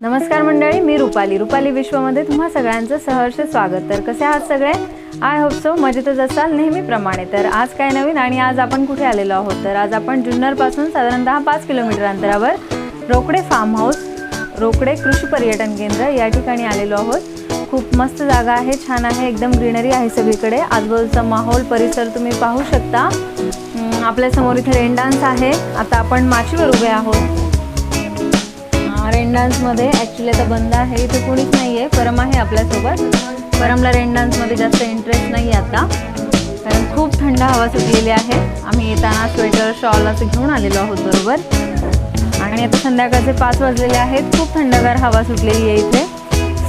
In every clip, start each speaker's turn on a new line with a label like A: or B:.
A: नमस्कार मंडळी मी रुपाली. रुपाली विश्वमध्ये तुम्हा सगळ्यांचं सहर्ष स्वागत. तर कसे आहात सगळे? आय होप सो मजेतच असाल नेहमीप्रमाणे. तर आज काय नवीन आणि आज आपण कुठे आलेलो आहोत? तर आज आपण जुन्नरपासून साधारणतः पाच किलोमीटर अंतरावर रोकडे फार्म हाऊस रोकडे कृषी पर्यटन केंद्र या ठिकाणी आलेलो आहोत. खूप मस्त जागा आहे छान आहे एकदम ग्रीनरी आहे सगळीकडे. आजूबाजूचा माहोल परिसर तुम्ही पाहू शकता. आपल्यासमोर इथे रेन डान्स आहे. आता आपण माचीवर उभे आहोत. रेन डान्समध्ये ॲक्च्युली आता बंद आहे. इथे कोणीच नाही आहे परम आहे आपल्यासोबत. परमला रेन डान्समध्ये जास्त इंटरेस्ट नाही आहे आता. कारण खूप थंड हवा सुटलेली आहे. आम्ही येताना स्वेटर शॉल असं घेऊन आलेलो आहोत बरोबर. आणि आता संध्याकाळचे पाच वाजलेले आहेत. खूप थंडगार हवा सुटलेली आहे इथे.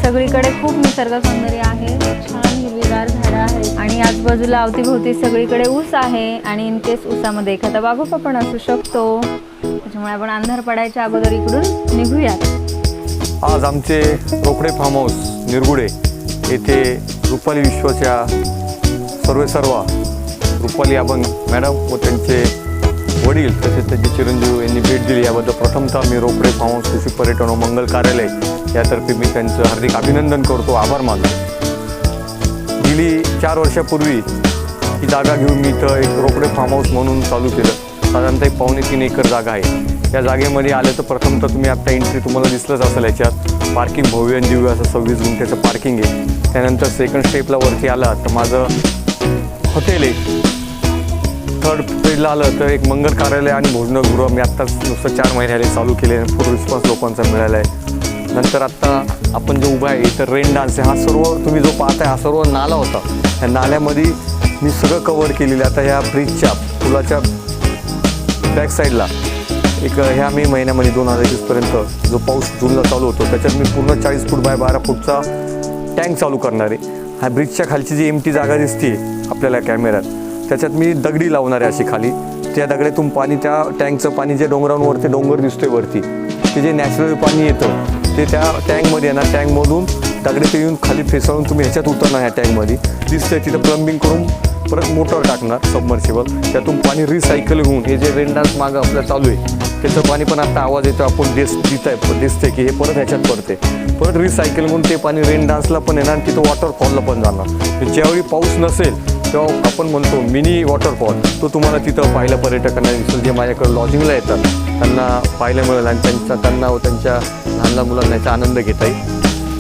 A: सगळीकडे खूप निसर्ग सौंदर्य आहे. छान हिरवीगार झाडं आहे आणि आजूबाजूला अवतीभोवती सगळीकडे ऊस आहे. आणि इन केस ऊसामध्ये एखादा वाघोपा पण असू शकतो. त्याच्यामुळे आपण अंधार पडायच्या अगोदर इकडून निघूयात.
B: आज आमचे रोकडे फार्म हाऊस निरगुडे येथे रुपाली विश्वच्या सर्वे सर्वा रुपाली अभंग मॅडम व त्यांचे वडील तसेच त्यांचे चिरंजीव यांनी भेट दिली. याबद्दल प्रथमतः मी रोकडे फार्म हाऊस कृषी पर्यटन व मंगल कार्यालय यातर्फे मी त्यांचं हार्दिक अभिनंदन करतो. आभार मानतो. गेली चार वर्षापूर्वी ही जागा घेऊन मी इथं एक रोकडे फार्म हाऊस म्हणून चालू केलं. साधारणतः एक पावणे तीन एकर जागा आहे. या जागेमध्ये आलं तर प्रथम तर तुम्ही आत्ता एंट्री तुम्हाला दिसलंच असेल याच्यात. पार्किंग भव्य आणि दिव्य असं सव्वीस गुंठ्याचं पार्किंग आहे. त्यानंतर सेकंड स्टेपला वरती आला तर माझं हॉटेल आहे. थर्ड पेजला आलं तर एक मंगल कार्यालय आणि भोजनगृह. मी आत्ताच नुसतं चार महिन्याले चालू केले आणि फुल रिस्पॉन्स लोकांचा मिळाला आहे. नंतर आत्ता आपण जो उभा आहे तर रेन डान्स आहे. हा सर्व तुम्ही जो पाहताय हा सर्व नाला होता. या नाल्यामध्ये मी सगळं कवर केलेलं आहे. आता ह्या ब्रिजच्या पुलाच्या बॅक साईडला एक ह्या मे महिन्यामध्ये दोन हजार एकवीसपर्यंत जो पाऊस जूनला चालू होतो त्याच्यात मी पूर्ण चाळीस फूट बाय बारा फूटचा टँक चालू करणार. आहे ह्या ब्रिजच्या खालची जी एमटी जागा दिसते आपल्याला कॅमेऱ्यात त्याच्यात मी दगडी लावणार आहे अशी खाली. त्या दगड्यातून पाणी त्या टँकचं पाणी जे डोंगरांवरती डोंगर दिसतोय वरती ते जे नॅचरल पाणी येतं ते त्या टँकमध्ये येणार. टँकमधून दगडे ते येऊन खाली फेसाळून तुम्ही ह्याच्यात उतरणार ह्या टँकमध्ये दिसतंय तिथं प्लंबिंग करून परत मोटर टाकणार सबमर्सिबल त्यातून पाणी रिसायकल होऊन हे जे रेन डान्स मागं आपलं चालू आहे त्याचं पाणी पण आता आवाज येतो आपण दिस दिसतंय दिसते की हे परत ह्याच्यात पडते परत रिसायकल म्हणून ते पाणी रेन डान्सला पण येणार आणि तिथं वॉटरफॉलला पण जाणार. ज्यावेळी पाऊस नसेल तेव्हा आपण म्हणतो मिनी वॉटरफॉल तो तुम्हाला तिथं पाहायला पर्यटकांना दिसेल. जे माझ्याकडे लॉजिंगला येतात त्यांना पाहायला मिळेल आणि त्यांचा त्यांना व त्यांच्या लहान लहान मुलांना याचा आनंद घेता येईल.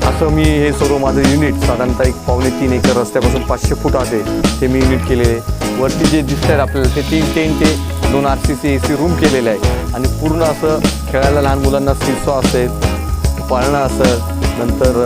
B: असं मी हे सर्व माझं युनिट साधारणतः एक पावणे तीन एकर रस्त्यापासून पाचशे फूट आहे ते मी युनिट केलेले आहे. वरती जे दिसत आहेत आपल्याला ते तीन टेन ते दोन R C C A C room केलेले आहे. आणि पूर्ण असं खेळायला लहान मुलांना सिसॉ असेल पाळणं असेल नंतर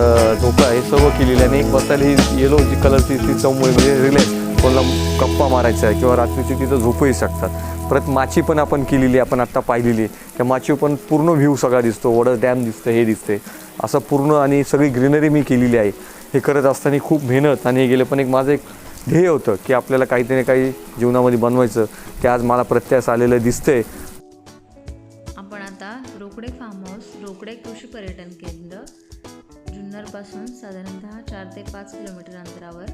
B: झोका हे सर्व केलेलं आहे. आणि एक बसायला ही येलो जी कलरची ती चवमुळे म्हणजे रिलॅक्स कोणाला गप्पा मारायचा आहे किंवा रात्रीची तिथं झोपही शकतात. परत माची पण आपण केलेली आहे आपण आत्ता पाहिलेली त्या माची पण पूर्ण व्ह्यू सगळा दिसतो. वडं डॅम दिसतं हे दिसते असं पूर्ण आणि सगळी ग्रीनरी मी केलेली आहे. हे करत असताना खूप मेहनत आणि हे गेलं पण एक माझं एक ध्येय होतं की आपल्याला काहीतरी ना काही जीवनामध्ये बनवायचं ते आज मला प्रत्यास आलेलं दिसतंय.
A: आपण आता रोकडे फार्म हाऊस रोकडे कृषी पर्यटन केंद्र जुन्नरपासून साधारणतः चार ते पाच किलोमीटर अंतरावर.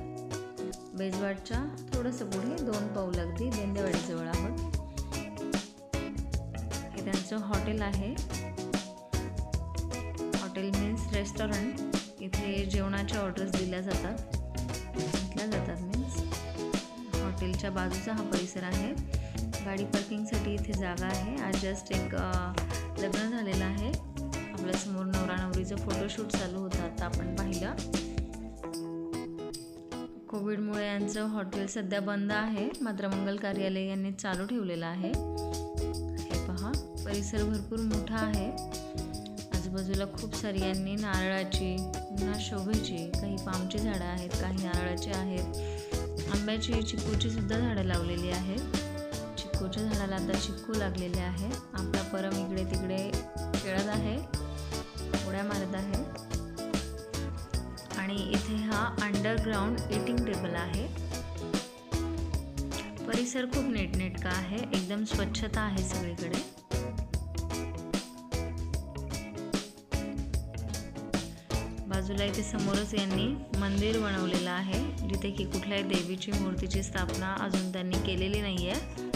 A: बेजवाडच्या थोडंसं पुढे दोन पाऊल अगदी देंदेवाडीजवळ आहोत. हे त्यांचं हॉटेल आहे. Hotel means restaurant. इथे जेवणाच्या ऑर्डर्स दिल्या जातात. घेतल्या जातात मीन्स. हॉटेलच्या बाजूचा हा परिसर आहे. गाडी पार्किंगसाठी इथे जागा आहे. आज जस्ट एक लग्न झालेलं आहे. आपल्यासमोर नवरा नवरीचं फोटोशूट चालू होतं. आता आपण पाहिलं. कोविडमुळे यांचं हॉटेल सध्या बंद आहे. मात्र मंगल कार्यालय यांनी चालू ठेवलेलं आहे. हे पहा. परिसर भरपूर मोठा आहे. आजूबाजूला खूप सारी यांनी नारळाची पुन्हा शोभेची काही पामची झाडं आहेत काही नारळाची आहेत. आंब्याची चिक्कूची सुद्धा झाडं लावलेली आहेत. चिक्कूच्या झाडाला आता चिक्कू लागलेले आहे. आपला परम इकडे तिकडे खेळत आहे. उड्या मारत आहे. आणि इथे हा अंडरग्राऊंड इटिंग टेबल आहे. परिसर खूप नीटनेटका आहे. एकदम स्वच्छता आहे सगळीकडे. बाजूला इथे समोरच यांनी मंदिर बनवलेलं आहे जिथे की कुठल्याही देवीची मूर्तीची स्थापना अजून त्यांनी केलेली नाही आहे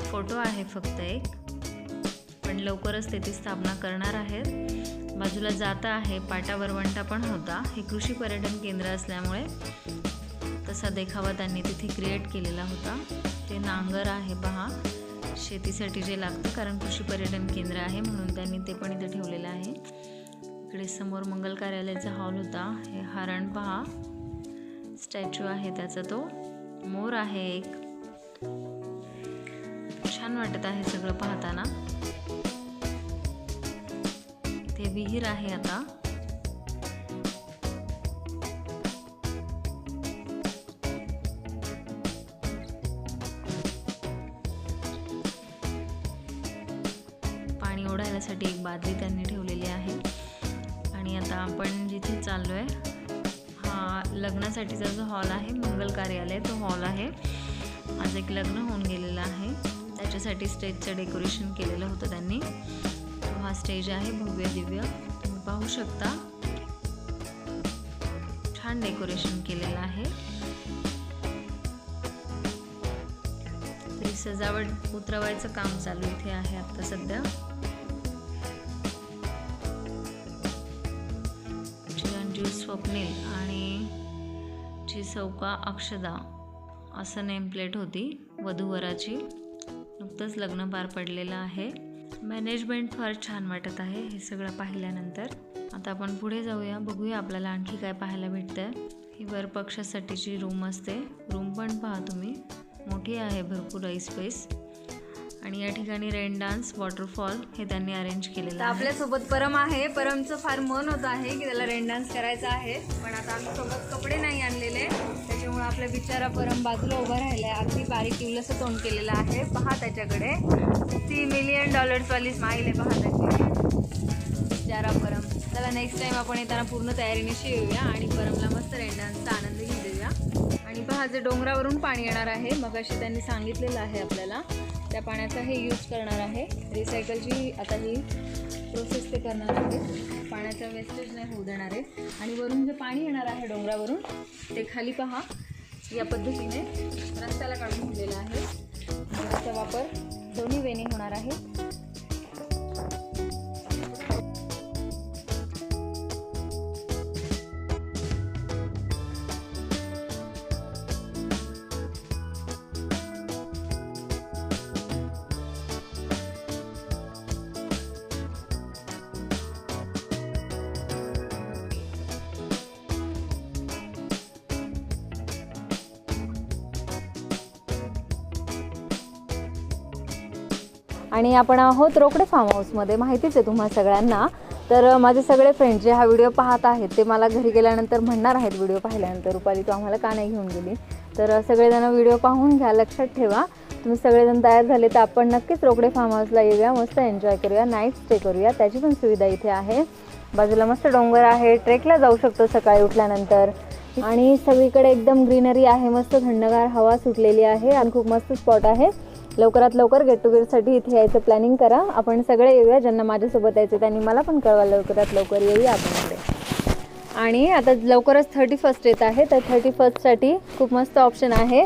A: फोटो आहे फक्त एक पण लवकरच त्याची स्थापना करणार आहेत. बाजूला जाता आहे पाटा वरवंटा पण होता. हे कृषी पर्यटन केंद्र असल्यामुळे तसा देखावा त्यांनी तिथे क्रिएट केलेला होता. ते नांगर आहे पहा. शेतीसाठी जे लागतं कारण कृषी पर्यटन केंद्र आहे म्हणून त्यांनी ते पण इथे ठेवलेलं आहे. इकडे समोर मंगल कार्यालयाचा हॉल होता. हे हरण पहा. स्टॅच्यू आहे त्याचा तो. मोर आहे एक. छान वाटत आहे सगळं पाहताना. ते विहीर आहे आता. त्याच्यासाठी स्टेजचं डेकोरेशन केलेलं होतं त्यांनी. हा स्टेज आहे भव्य दिव्य. तुम्ही पाहू शकता. छान डेकोरेशन केलेलं आहे. तरी सजावट उतरवायचं काम चालू इथे आहे आता सध्या. चिरंजीव स्वप्नील आणि ची सौका अक्षदा असं नेम प्लेट होती वधूवराची. नुकतंच लग्न पार पडलेलं आहे. मॅनेजमेंट फार छान वाटत आहे हे सगळं पाहिल्यानंतर. आता आपण पुढे जाऊया बघूया आपल्याला आणखी काय पाहायला भेटतं ही वरपक्षासाठीची रूम असते. रूम पण पहा तुम्ही. मोठी आहे भरपूर आई स्पेस आणि या ठिकाणी रेन डान्स वॉटरफॉल हे त्यांनी अरेंज केलेलं आहे. आपल्यासोबत परम आहे. परमचं फार मन होत आहे की त्याला रेन डान्स करायचा आहे. पण आता आम्ही सोबत कपडे नाही आणलेले. त्याच्यामुळे आपला बिचारा परम बाजूला उभा राहिलाय. अगदी बारीक किवलंसं तोंड केलेलं आहे. पहा त्याच्याकडे. ती मिलियन डॉलर्सवाली स्माईल आहे. पहा त्याची. बिचारा परम. चला नेक्स्ट टाइम आपण येताना पूर्ण तयारीनिशी येऊया आणि परमला मस्त रेन डान्सचा आनंद घेऊ देऊया आणि पहा जे डोंगरावरून पाणी येणार आहे मग अशी त्यांनी सांगितलेलं आहे आपल्याला. त्या पाण्याचा हे यूज करणार आहे. रिसायकलची आता ही प्रोसेस ते करणार आहे पाण्याचा वेस्टेज नाही होऊ देणार आहे. आणि वरून जे पाणी येणार आहे डोंगरावरून ते खाली पहा. या पद्धतीने रस्त्याला काढून दिलेलं आहे. त्याचा वापर दोन्ही वेणी होणार आहे. आणि आपण आहोत रोकडे फार्म हाऊसमध्ये माहितीच आहे तुम्हा सगळ्यांना. तर माझे सगळे फ्रेंड जे हा व्हिडिओ पाहत आहेत ते मला घरी गेल्यानंतर म्हणणार आहेत व्हिडिओ पाहिल्यानंतर. रुपाली तू आम्हाला का नाही घेऊन गेली? तर सगळेजण व्हिडिओ पाहून घ्या लक्षात ठेवा. तुम्ही सगळेजण तयार झाले तर आपण नक्कीच रोकडे फार्म हाऊसला येऊया मस्त एन्जॉय करूया नाईट स्टे करूया. त्याची पण सुविधा इथे आहे. बाजूला मस्त डोंगर आहे. ट्रेकला जाऊ शकतो सकाळी उठल्यानंतर. आणि सगळीकडे एकदम ग्रीनरी आहे मस्त थंडगार हवा सुटलेली आहे. आणि खूप मस्त स्पॉट आहे. लवकरात लवकर गेट टुगेदरसाठी इथे यायचं प्लॅनिंग करा. आपण सगळे येऊया ज्यांना माझ्यासोबत यायचं त्यांनी मला पण कळवा लवकरात लवकर येऊया आपण इकडे आणि आता लवकरच थर्टी फर्स्ट येत आहे तर थर्टी फर्स्टसाठी खूप मस्त ऑप्शन आहे.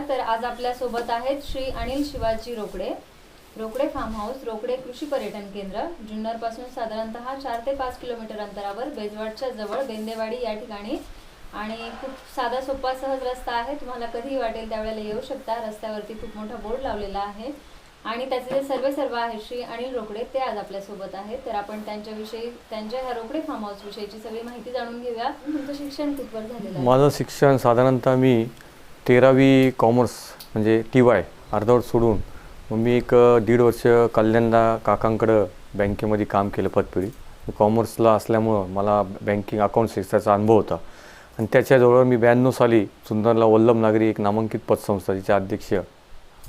A: नमस्कार तर आज आपल्यासोबत आहेत श्री अनिल शिवाजी रोकडे. रोकडे फार्म हाऊस रोकडे कृषी पर्यटन केंद्र जुन्नरपासून साधारणतः चार ते पाच किलोमीटर अंतरावर बेजवाडच्या जवळ बेंदेवाडी या ठिकाणी. आणि खूप साधा सोपा सहज रस्ता आहे. तुम्हाला कधीही वाटेल त्यावेळेला येऊ शकता. रस्त्यावरती खूप मोठा बोर्ड लावलेला आहे. आणि त्याचे जे सर्वे सर्व आहेत श्री अनिल रोकडे ते आज आपल्यासोबत आहेत. तर आपण त्यांच्याविषयी त्यांच्या ह्या रोकडे फार्म हाऊस विषयीची सगळी माहिती जाणून घेऊया. तुमचं शिक्षण कुठवर झालेलं
B: माझं शिक्षण साधारणतः मी तेरावी कॉमर्स म्हणजे टी वाय अर्धवट सोडून मग मी एक दीड वर्ष कल्याणला काकांकडं बँकेमध्ये काम केलं पतपिढी मी कॉमर्सला असल्यामुळं मला बँकिंग अकाउंट त्याचा अनुभव होता. आणि त्याच्याजवळ मी ब्याण्णव साली सुंदरला वल्लभ नागरी एक नामांकित पतसंस्था जिचे अध्यक्ष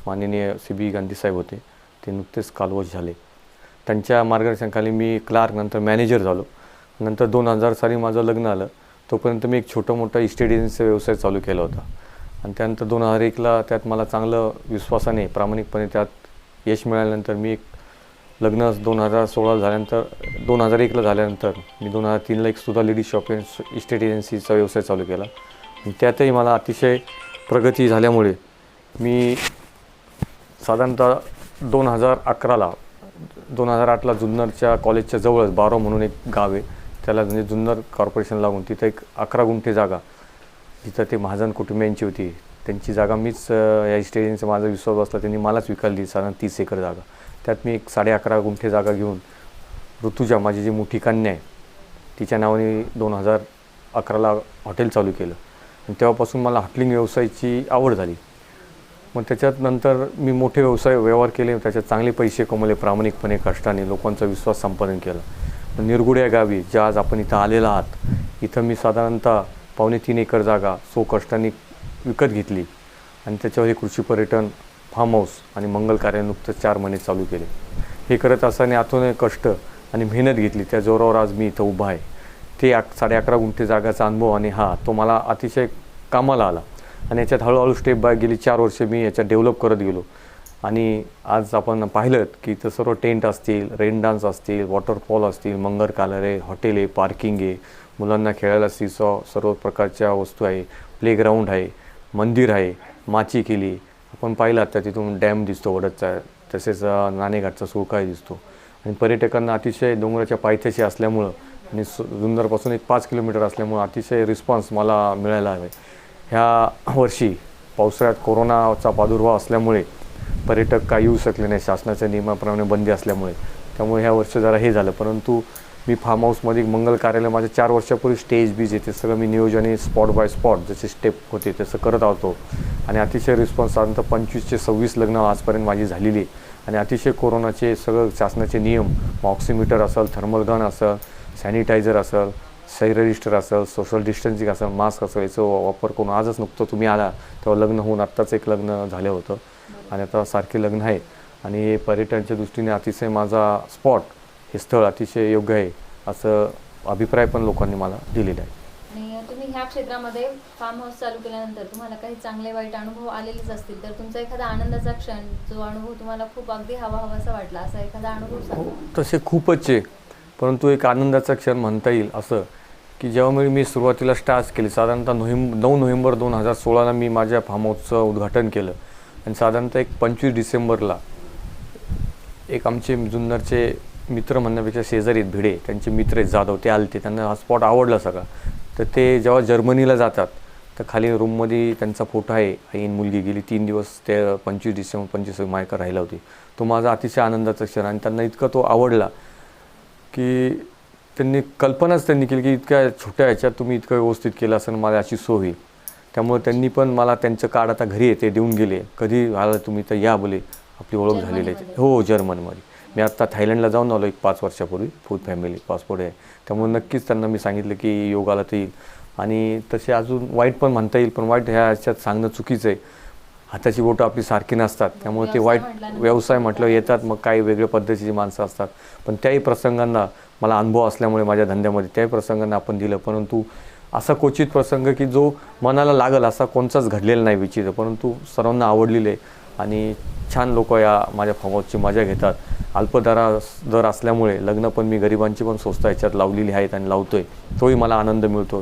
B: माननीय सी बी गांधी साहेब होते. ते नुकतेच कालवश झाले. त्यांच्या मार्गदर्शनाखाली मी क्लार्क नंतर मॅनेजर झालो. नंतर दोन हजार साली माझं लग्न आलं. तोपर्यंत मी एक छोटं मोठा इस्टेट एजन्सीचा व्यवसाय चालू केला होता. आणि त्यानंतर दोन हजार एकला त्यात मला चांगलं विश्वासाने प्रामाणिकपणे त्यात यश मिळाल्यानंतर मी एक लग्न दोन हजार सोळा झाल्यानंतर दोन हजार एकला झाल्यानंतर मी दोन हजार तीनला एक सुद्धा लेडीज शॉप इस्टेट एजन्सीचा व्यवसाय चालू केला. त्यातही मला अतिशय प्रगती झाल्यामुळे मी साधारणतः दोन हजार अकराला दोन हजार आठला जुन्नरच्या कॉलेजच्या जवळच बारो म्हणून एक गाव आहे. त्याला म्हणजे जुन्नर कॉर्पोरेशन लागून तिथं एक अकरा गुंठे जागा जिथं ते महाजन कुटुंबियांची होती त्यांची जागा मीच या इस्टेडियमचा माझा विश्वास बसला त्यांनी मलाच विकायला दिली साधारण तीस एकर जागा. त्यात मी एक साडे अकरा गुंठे जागा घेऊन ऋतुजा माझी जी मोठी कन्या आहे तिच्या नावाने दोन हजार अकराला हॉटेल चालू केलं. आणि तेव्हापासून मला हॉटलिंग व्यवसायाची आवड झाली. मग त्याच्यात नंतर मी मोठे व्यवसाय व्यवहार केले त्याच्यात चांगले पैसे कमवले प्रामाणिकपणे कष्टाने लोकांचा विश्वास संपादन केला. तर या गावी ज्या आज आपण इथं आलेला आहात इथं मी साधारणतः पावणे तीन एकर जागा सो विकत घेतली आणि त्याच्यावर हे कृषी पर्यटन फार्म हाऊस आणि मंगल कार्य नुकतंच चार महिने चालू केले. हे करत असताना आतून कष्ट आणि मेहनत घेतली. त्या जोरावर आज मी इथं उभा आहे. ते अक साडे अकरा गुंठे जागाचा अनुभव आणि हा तो मला अतिशय कामाला आला. आणि याच्यात हळूहळू स्टेप बाय गेली चार वर्ष मी याच्यात डेव्हलप करत गेलो. आणि आज आपण पाहिलं की इथं सर्व टेंट असतील रेन डान्स असतील वॉटरफॉल असतील मंगर कालर आहे हॉटेल आहे पार्किंग आहे. मुलांना खेळायला सीसॉ सर्व प्रकारच्या वस्तू आहे. प्लेग्राऊंड आहे मंदिर आहे माची केली. आपण पाहिलं आता तिथून डॅम दिसतो वडदचा. तसेच नाणेघाटचा सुळकाही दिसतो. आणि पर्यटकांना अतिशय डोंगराच्या पायथ्याशी असल्यामुळं आणि सु जुन्नरपासून एक पाच किलोमीटर असल्यामुळं अतिशय रिस्पॉन्स मला मिळायला आहे ह्या वर्षी पावसाळ्यात कोरोनाचा प्रादुर्भाव असल्यामुळे पर्यटक काही येऊ शकले नाही. शासनाच्या नियमाप्रमाणे बंदी असल्यामुळे. त्यामुळे ह्या वर्ष जरा हे झालं. परंतु मी फार्म हाऊसमध्ये मंगल कार्यालय माझ्या चार वर्षापूर्वी स्टेज बीज येते सगळं मी नियोजने स्पॉट बाय स्पॉट जसे स्टेप होते तसं करत आहोतो आणि अतिशय रिस्पॉन्स साधारणतः पंचवीसचे सव्वीस लग्न आजपर्यंत माझी झालेली आहे. आणि अतिशय कोरोनाचे सगळं शासनाचे नियम ऑक्सिमीटर असेल थर्मल गन असेल सॅनिटायझर असेल सही रजिस्टर असेल सोशल डिस्टन्सिंग असेल मास्क असेल याचा वापर करून आजच नुकतं तुम्ही आला तेव्हा लग्न होऊन आत्ताच एक लग्न झालं होतं. आणि आता सारखे लग्न आहे. आणि हे दृष्टीने अतिशय माझा स्पॉट हे स्थळ अतिशय योग्य आहे असं अभिप्राय पण लोकांनी मला दिलेला आहे.
A: आणि तुम्ही ह्या क्षेत्रामध्ये फार्म हाऊस चालू केल्यानंतर तुम्हाला काही चांगले वाईट अनुभव आलेलेच असतील तर तुमचा एखादा आनंदाचा क्षण जो अनुभव तुम्हाला खूप अगदी हवा हवासा वाटला असा एखादा अनुभव
B: हो
A: सांगा
B: तसे खूपच आहे परंतु एक आनंदाचा क्षण म्हणता येईल असं की जेव्हा मी मी सुरुवातीला स्टार्ट केली साधारणतः नोव्हेंबर नऊ नोव्हेंबर दोन हजार सोळाला मी माझ्या फार्म हाऊसचं उद्घाटन केलं. आणि साधारणतः एक पंचवीस डिसेंबरला एक आमचे जुन्नरचे मित्र म्हणण्यापेक्षा शेजारी आहेत भिडे त्यांचे मित्र आहेत जाधव ते आलते त्यांना हा स्पॉट आवडला सगळा. तर ते जेव्हा जर्मनीला जातात तर खाली रूममध्ये त्यांचा फोटो आहे आई आणि मुलगी गेली तीन दिवस ते पंचवीस डिसेंबर पंचवीस मायका राहिला होती. तो माझा अतिशय आनंदाचा क्षण आणि त्यांना इतका तो आवडला की त्यांनी कल्पनाच त्यांनी केली की इतक्या छोट्या ह्याच्यात तुम्ही इतकं व्यवस्थित केलं असं मला अशी सोय होईल. त्यामुळे त्यांनी पण मला त्यांचं कार्ड आता घरी येते देऊन गेले. कधी आलं तुम्ही तर या बोले. आपली ओळख झालेली आहे? हो जर्मनमध्ये. मी आत्ता थायलंडला जाऊन आलो एक पाच वर्षापूर्वी फुल फॅमिली पासपोर्ट आहे. त्यामुळे नक्कीच त्यांना मी सांगितलं की योगाला तर येईल. आणि तसे अजून वाईट पण म्हणता येईल पण वाईट ह्या ह्याच्यात सांगणं चुकीचं आहे. हाताची बोटं आपली सारखी नसतात त्यामुळे ते वाईट व्यवसाय म्हटलं येतात मग काही वेगळ्या पद्धतीची माणसं असतात. पण त्याही प्रसंगांना मला अनुभव असल्यामुळे माझ्या धंद्यामध्ये त्याही प्रसंगांना आपण दिलं. परंतु असा क्वचित प्रसंग की जो मनाला लागल असा कोणताच घडलेला नाही विचित्र. परंतु सर्वांना आवडलेले आणि छान लोक या माझ्या फार्म हाऊसची मजा घेतात. अल्पदरा दर असल्यामुळे लग्न पण मी गरिबांची पण स्वस्त याच्यात लावलेली आहेत आणि लावतोय. तोही मला आनंद मिळतो.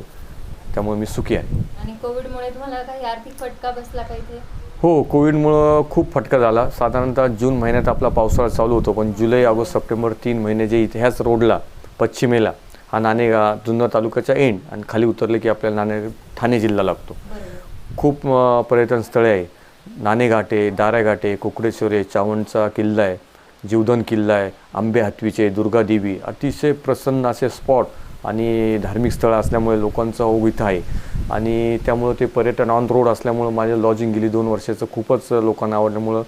B: त्यामुळे मी सुखी आहे.
A: आणि कोविडमुळे तुम्हाला काही आर्थिक फटका बसला का इथे?
B: हो कोविडमुळं खूप फटका झाला. साधारणतः जून महिन्यात आपला पावसाळा चालू होतो पण जुलै ऑगस्ट सप्टेंबर तीन महिने जे इथे ह्याच रोडला पश्चिमेला हा नाणेगा जुन्नर तालुक्याचा एंड आणि खाली उतरले की आपल्याला नाणे ठाणे जिल्हा लागतो. खूप पर्यटन स्थळे आहे. नाणेघाटे आहे दाराघाट चावणचा चावंडचा किल्ला आहे जीवधन किल्ला आहे आंबे हातवीचे दुर्गादेवी अतिशय प्रसन्न असे स्पॉट आणि धार्मिक स्थळं असल्यामुळे लोकांचा ओघ इथं आहे. आणि त्यामुळं ते पर्यटन ऑन रोड असल्यामुळं माझ्या लॉजिंग गेली दोन वर्षाचं खूपच लोकांना आवडल्यामुळं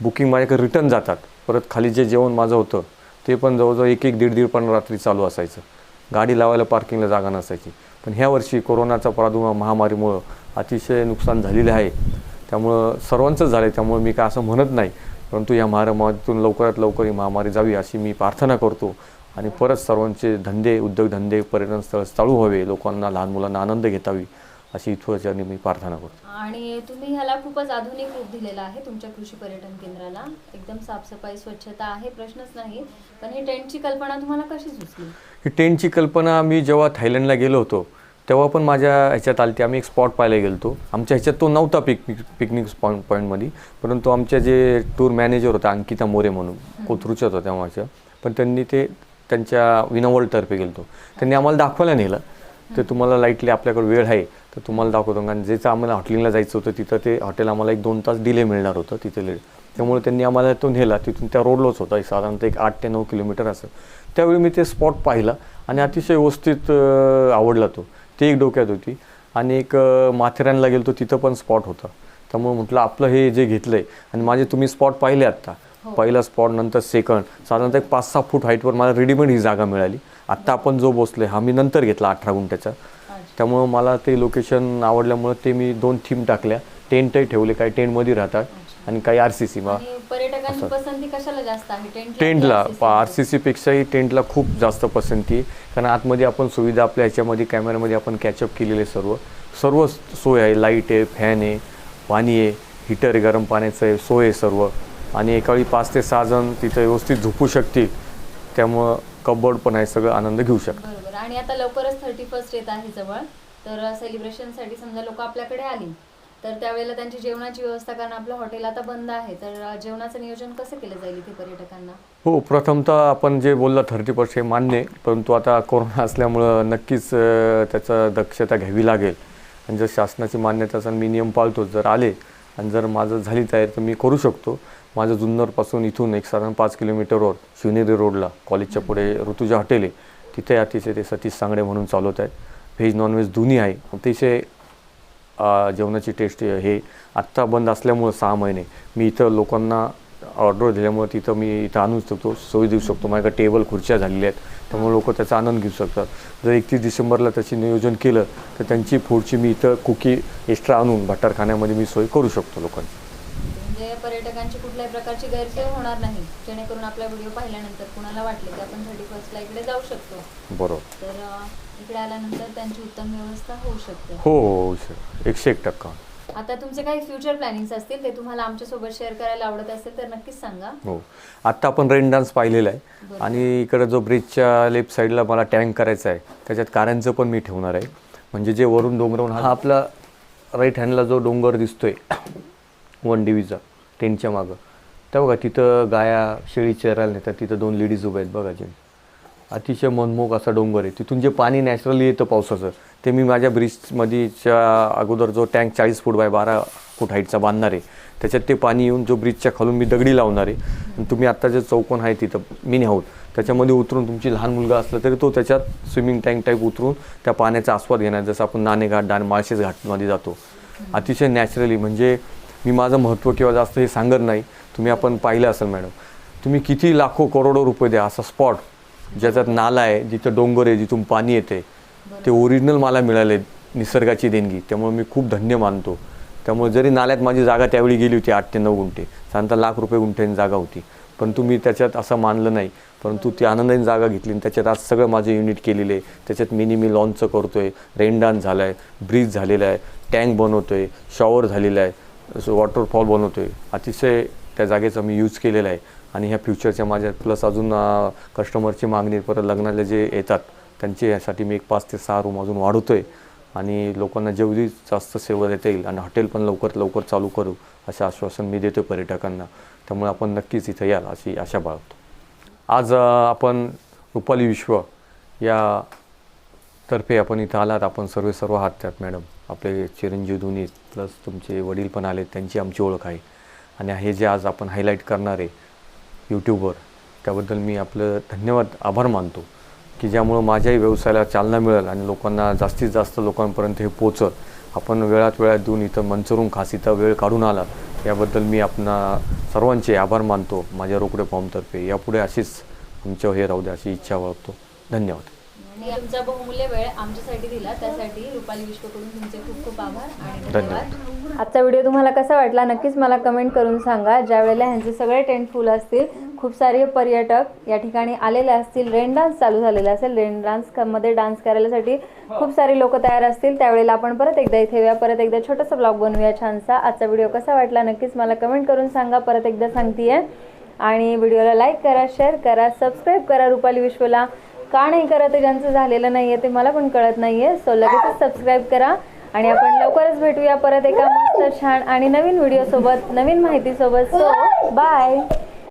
B: बुकिंग माझ्याकडे रिटर्न जातात. परत खाली जे जेवण माझं होतं ते पण जवळजवळ एक एक दीड दीड पण रात्री चालू असायचं. गाडी लावायला पार्किंगला जागा नसायची. पण ह्या वर्षी कोरोनाचा प्रादुर्भाव महामारीमुळं अतिशय नुकसान झालेलं आहे. त्यामुळं सर्वांचंच झालं आहे त्यामुळे मी काय असं म्हणत नाही. परंतु या महामारीतून लवकरात लवकर ही महामारी जावी अशी मी प्रार्थना करतो. आणि परत सर्वांचे धंदे उद्योगधंदे पर्यटन स्थळ चालू व्हावे लोकांना लहान मुलांना आनंद घेतावी अशी इथवरच्या मी प्रार्थना करतो.
C: आणि तुम्ही ह्याला खूपच आधुनिक रूप दिलेलं आहे तुमच्या कृषी पर्यटन केंद्राला. एकदम साफसफाई स्वच्छता आहे प्रश्नच नाही. पण ही टेंटची कल्पना तुम्हाला कशी सुचली?
B: ही टेंटची कल्पना मी जेव्हा थायलंडला गेलो होतो तेव्हा पण माझ्या ह्याच्यात आली आम्ही एक स्पॉट पाहायला गेलो होतो आमच्या ह्याच्यात तो नव्हता पिकनिक पिकनिक स्पॉट पॉईंटमध्ये परंतु आमच्या जे टूर मॅनेजर होता अंकिता मोरे म्हणून कोथरूच्या होता तेव्हाच्या. पण त्यांनी ते त्यांच्या विनोवर्ल्डतर्फे गेलो त्यांनी आम्हाला दाखवायला नेलं. तर तुम्हाला लाईटली आपल्याकडे वेळ आहे तर तुम्हाला दाखवतो. कारण ज्याचं आम्हाला हॉटेलिंगला जायचं होतं तिथं ते हॉटेल आम्हाला एक दोन तास डिले मिळणार होतं तिथे लेट त्यामुळे त्यांनी आम्हाला तो नेला. तिथून त्या रोडलाच होता. एक साधारणतः एक आठ ते नऊ किलोमीटर असं. त्यावेळी मी ते स्पॉट पाहिला आणि अतिशय व्यवस्थित आवडला तो. ते एक डोक्यात होती. आणि एक माथेरानला गेलो तिथं पण स्पॉट होता. त्यामुळे म्हटलं आपलं हे जे घेतलंय आणि माझे तुम्ही स्पॉट पाहिले आत्ता. पहिला स्पॉट नंतर सेकंड साधारणतः एक पाच सहा फूट हाईटवर मला रेडीमेड ही जागा मिळाली. आत्ता आपण जो बसलोय हा मी नंतर घेतला अठरा गुंठ्याचा. त्यामुळं मला ते लोकेशन आवडल्यामुळं ते मी दोन थीम टाकल्या. टेंटही ठेवले काही टेंटमध्ये राहतात. आणि काही आर सी सी
C: आणि पर्यटकांची पसंती कशाला जास्त आहे? टेंट
B: टेंटला आर सी सीपेक्षाही टेंटला खूप जास्त पसंती. आहे कारण आतमध्ये आपण सुविधा आपल्या ह्याच्यामध्ये कॅमेऱ्यामध्ये आपण कॅचअप केलेले सर्व. सर्व सोय आहे. लाइट आहे फॅन आहे पाणी आहे हिटर आहे गरम पाण्याचं आहे सोय आहे सर्व. आणि एकावेळी पाच ते सहा जण तिथं व्यवस्थित झोपू शकतील. त्यामुळं कबड पण आहे. सगळं आनंद घेऊ शकतात.
C: बरोबर. आणि आता लवकरच थर्टी फर्स्ट येत आहे जवळ. तर सेलिब्रेशनसाठी समजा लोक आपल्याकडे आली. तर त्यावेळेला त्यांची जेवणाची व्यवस्था कारण आपलं हॉटेल आता बंद आहे तर जेवणाचं नियोजन कसं केलं जाईल इथे पर्यटकांना?
B: हो प्रथमतः आपण जे बोलला थर्टी पर्सेंट मान्य परंतु आता कोरोना असल्यामुळं नक्कीच त्याचं दक्षता घ्यावी लागेल. आणि जर शासनाची मान्यता मी नियम पाळतो जर आले आणि जर माझं झाली तयार तर मी करू शकतो. माझं जुन्नरपासून इथून एक साधारण पाच किलोमीटरवर शिवनेरी रोडला कॉलेजच्या पुढे ऋतुजा हॉटेल आहे. तिथे अतिशय ते सतीश सांगडे म्हणून चालवत आहेत. व्हेज नॉनव्हेज दोन्ही आहे. अतिशय जेवणाची टेस्ट हे आत्ता बंद असल्यामुळं सहा महिने. मी इथं लोकांना ऑर्डर दिल्यामुळे तिथं मी इथं आणू शकतो सोयी देऊ शकतो. माझ्याकडे टेबल खुर्च्या झालेल्या आहेत. त्यामुळे लोक त्याचा आनंद घेऊ शकतात. जर एकतीस डिसेंबरला त्याची नियोजन केलं तर त्यांची फूडची मी इथं कुकी एक्स्ट्रा आणून भट्टारखान्यामध्ये मी सोय करू शकतो लोकांची.
C: पर्यटकांची कुठल्याही प्रकारची गैरसोय होणार नाही. जेणेकरून आपला व्हिडिओ पाहिल्यानंतर कुणाला वाटले की आपण थर्टी फर्स्टला इकडे जाऊ शकतो.
B: बरोबर.
C: तर इकडे आल्यानंतर त्यांची उत्तम व्यवस्था होऊ शकते.
B: हो हो एकशे एक टक्का.
C: आता तुमचे काही फ्युचर प्लॅनिंग्स असतील ते तुम्हाला आमच्यासोबत शेअर करायला आवडत असेल तर नक्कीच सांगा.
B: हो. आत्ता आपण रेन डान्स पाहिलेला आहे. आणि इकडं जो ब्रिजच्या लेफ्ट साईडला मला टँक करायचा आहे त्याच्यात कारंचं पण मी ठेवणार आहे. म्हणजे जे वरून डोंगरावरून हा आपला राईट हँडला जो डोंगर दिसतोय वन डीवीचा टेंटच्या मागं. त्या बघा तिथं गाया शेळी चरायला नेतात. तिथं दोन लेडीज उभ्या आहेत बघा जे अतिशय मनमोहक असा डोंगर आहे. तिथून जे पाणी नॅचरली येतं पावसाचं ते मी माझ्या ब्रिजमध्येच्या अगोदर जो टँक चाळीस फूट बाय बारा फूट हाईटचा बांधणार आहे त्याच्यात ते पाणी येऊन जो ब्रिजच्या खालून मी दगडी लावणार आहे. आणि तुम्ही आत्ता जे चौकोन आहे तिथं मिनी हाऊस त्याच्यामध्ये उतरून तुमची लहान मुलगा असला तरी तो त्याच्यात स्विमिंग टँक टाईप उतरून त्या पाण्याचा आस्वाद घेणार. जसं आपण नाणेघाट डान माळशेज घाटमध्ये जातो. अतिशय नॅचरली म्हणजे मी माझं महत्त्व किंवा जास्त हे सांगत नाही. तुम्ही आपण पाहिलं असेल मॅडम. तुम्ही किती लाखो करोडो रुपये द्या असा स्पॉट ज्याच्यात नाला आहे जिथं डोंगर आहे जिथून पाणी येते ते ओरिजिनल मला मिळाले निसर्गाची देणगी. त्यामुळे मी खूप धन्य मानतो. त्यामुळे जरी नाल्यात माझी जागा त्यावेळी गेली होती आठ ते नऊ गुंठे. साधारणतः लाख रुपये गुंठ्याची जागा होती. परंतु मी त्याच्यात असं मानलं नाही. परंतु ती आनंदाने जागा घेतली आणि त्याच्यात आज सगळं माझं युनिट केलेलं आहे. त्याच्यात मिनी मी लॉन्चचं करतो आहे रेन डान्स झाला आहे ब्रिज झालेला आहे. टँक बनवतो आहे शॉवर झालेला आहे. वॉटरफॉल बनवतो आहे अतिशय त्या जागेचा मी यूज केलेला आहे. आणि ह्या फ्युचरच्या माझ्या प्लस अजून कस्टमरची मागणी परत लग्नाला जे येतात त्यांचे यासाठी मी एक पाच ते सहा रूम अजून वाढवतो आहे आणि लोकांना जेवढी जास्त सेवा देता येईल आणि हॉटेल पण लवकर लवकर चालू करू असे आश्वासन मी देतो पर्यटकांना. त्यामुळे आपण नक्कीच इथं याल अशी आशा बाळगतो. आज आपण रुपाली विश्व या तर्फे आपण इथं आलात आपण सर्व सर्व हात त्यात मॅडम. आपले चिरंजीव धोनी प्लस तुमचे वडील पण आले त्यांची आमची ओळख आहे. आणि हे जे आज आपण हायलाईट करणार आहे यूट्यूबवर त्याबद्दल मी आपलं धन्यवाद आभार मानतो. की ज्यामुळं माझ्याही व्यवसायाला चालना मिळेल आणि लोकांना जास्तीत जास्त लोकांपर्यंत हे पोचल आपण वेळात वेळात देऊन इथं मंचरून खास इथं वेळ काढून आला याबद्दल मी आपणा सर्वांचे आभार मानतो. माझ्या रोकडे फॉर्मतर्फे यापुढे अशीच आमच्या हे राहू द्या अशी इच्छा बाळगतो. धन्यवाद.
C: आणि तुमचा बहुमूल्य वेळ आमच्यासाठी दिला. त्यासाठी रुपाली विश्वकडून तुमचे खूप खूप आभार आणि
B: धन्यवाद.
A: आजचा व्हिडिओ तुम्हाला कसा वाटला नक्कीच मला कमेंट करून सांगा. ज्या वेळेला ह्यांचे सगळे टेंट फुल असतील खूप सारे पर्यटक या ठिकाणी आलेले असतील रेन डान्स चालू झालेला असेल रेन डान्समध्ये डान्स करायसाठी खूप सारे लोक तयार असतील. त्यावेळेला आपण परत एकदा इथे येऊया. परत एकदा छोटासा ब्लॉग बनवूया छानसा. आजचा व्हिडिओ कसा वाटला नक्कीच मला कमेंट करून सांगा. परत एकदा सांगतीये. आणि व्हिडिओला लाईक करा शेअर करा सबस्क्राईब करा रुपाली विश्वला. का नाही करत आहे? ज्यांचं झालेलं नाही आहे ते मला पण कळत नाही आहे सो लगेचच सबस्क्राईब करा आणि आपण लवकरच भेटूया परत एका मस्त छान आणि नवीन व्हिडिओसोबत नवीन माहितीसोबत. So bye